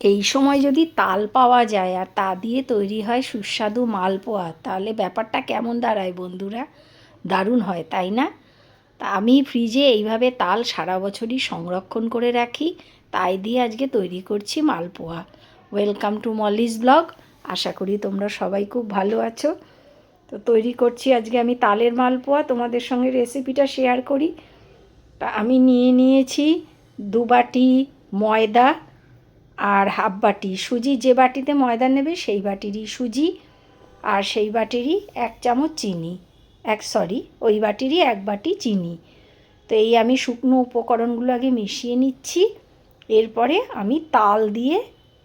এই সময় যদি তাল পাওয়া যায় আর তা দিয়ে তৈরি হয় সুস্বাদু মালপোয়া, তাহলে ব্যাপারটা কেমন দাঁড়ায় বন্ধুরা? দারুণ হয়, তাই না? তা আমি ফ্রিজে এইভাবে তাল সারা বছরই সংরক্ষণ করে রাখি, তাই দিয়ে আজকে তৈরি করছি malpua. Welcome to Molly's blog, আশা করি তোমরা সবাই খুব ভালো আছো। তো তৈরি করছি আজকে আমি তালের মালপোয়া, তোমাদের সঙ্গে রেসিপিটা শেয়ার করি। তা আমি নিয়ে নিয়েছি দুবাটি ময়দা আর হাফ বাটি সুজি, যে বাটিতে ময়দা নেবে সেই বাটিরই সুজি আর সেই বাটিরই এক চামচ চিনি, এক সরি ওই বাটিরই এক বাটি চিনি। তো এই আমি শুকনো উপকরণগুলো আগে মিশিয়ে নিচ্ছি, এরপরে আমি তাল দিয়ে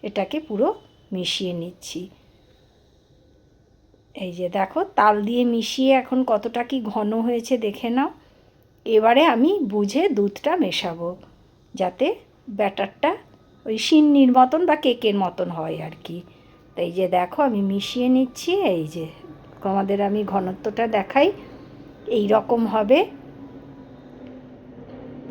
এটাকে পুরো মিশিয়ে নিচ্ছি। এই যে দেখো, তাল দিয়ে মিশিয়ে এখন কতটা কি ঘন হয়েছে দেখে নাও। এবারে আমি বুঝে দুধটা মেশাবো, যাতে ব্যাটারটা ওই সিন্নির মতন বা কেকের মতন হয় আর কি। তো এই যে দেখো, আমি মিশিয়ে নিচ্ছি, এই যে তোমাদের আমি ঘনত্বটা দেখাই, এই রকম হবে।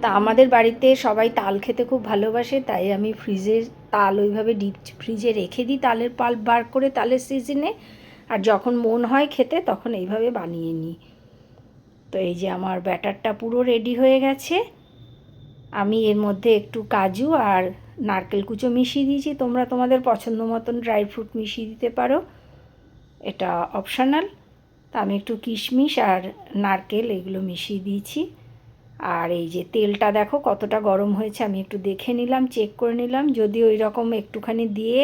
তা আমাদের বাড়িতে সবাই তাল খেতে খুব ভালোবাসে, তাই আমি ফ্রিজের তাল ওইভাবে ডিপ ফ্রিজে রেখে দিই, তালের পাল বার করে তালের সিজনে। আর যখন মন হয় খেতে, তখন এইভাবে বানিয়ে নিই। তো এই যে আমার ব্যাটারটা পুরো রেডি হয়ে গেছে। আমি এর মধ্যে একটু কাজু আর নারকেল কুচো মিশিয়ে দিয়েছি। তোমরা তোমাদের পছন্দ মতন ড্রাই ফ্রুট মিশিয়ে দিতে পারো। এটা অপশনাল। তা আমি একটু কিশমিশ আর নারকেল এগুলো মিশিয়ে দিয়েছি। আর এই যে তেলটা দেখো কতটা গরম হয়েছে, আমি একটু দেখে নিলাম, চেক করে নিলাম। যদি ওই রকম একটুখানি দিয়ে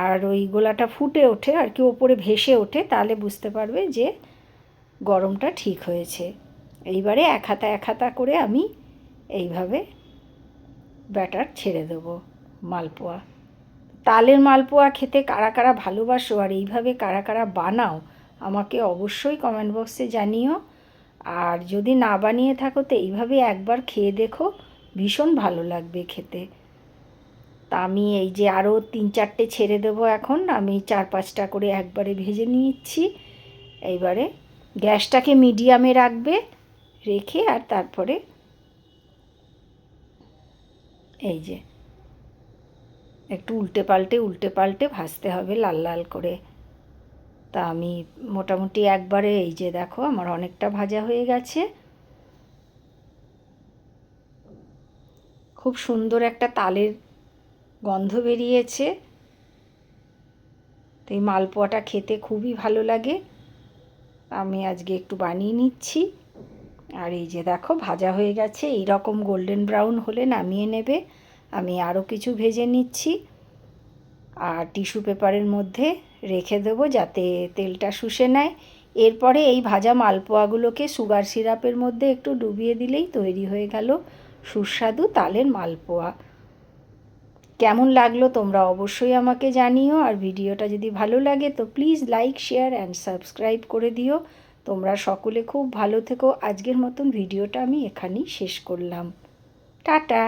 আর ওই গোলাটা ফুটে ওঠে আর কি, ওপরে ভেসে ওঠে, তাহলে বুঝতে পারবে যে গরমটা ঠিক হয়েছে। এইবারে এক হাতা এক হাতা করে আমি এইভাবে ব্যাটার ছেড়ে দেবো মালপোয়া। তালের মালপোয়া খেতে কারা কারা ভালোবাসো আর এইভাবে কারা কারা বানাও আমাকে অবশ্যই কমেন্ট বক্সে জানিও। আর যদি না বানিয়ে থাকো তো এইভাবে একবার খেয়ে দেখো, ভীষণ ভালো লাগবে খেতে। তা আমি এই যে আরও তিন চারটে ছেড়ে দেবো এখন, আমি চার পাঁচটা করে একবারে ভেজে নিচ্ছি। এইবারে গ্যাসটাকে মিডিয়ামে রাখবে, রেখে আর তারপরে এই যে, একটু উল্টে পাল্টে উল্টে পাল্টে ভাজতে হবে লাল লাল করে। তা আমি মোটামুটি একবারে এই যে দেখো, আমার অনেকটা ভাজা হয়ে গেছে। খুব সুন্দর একটা তালের গন্ধ বেরিয়েছে। তো এই মালপোয়াটা খেতে খুবই ভালো লাগে। আমি আজকে একটু বানিয়ে নিচ্ছি। আর এই যে দেখো, ভাজা হয়ে গেছে। এই রকম গোল্ডেন ব্রাউন হলে নামিয়ে নেবে। আমি আরও কিছু ভেজে নিচ্ছি। আর টিস্যু পেপারের মধ্যে রেখে দেবো যাতে তেলটা শুষে নেয়। এরপরে এই ভাজা মালপোয়াগুলোকে সুগার সিরাপের মধ্যে একটু ডুবিয়ে দিলেই তৈরি হয়ে গেল সুস্বাদু তালের মালপোয়া। কেমন লাগল তোমরা অবশ্যই আমাকে জানিও। আর ভিডিওটা যদি ভালো লাগে তো please like share and subscribe করে দিও। তোমরা সকলে খুব ভালো থেকো। আজকের মতন ভিডিওটা আমি এখানেই শেষ করলাম। টাটা!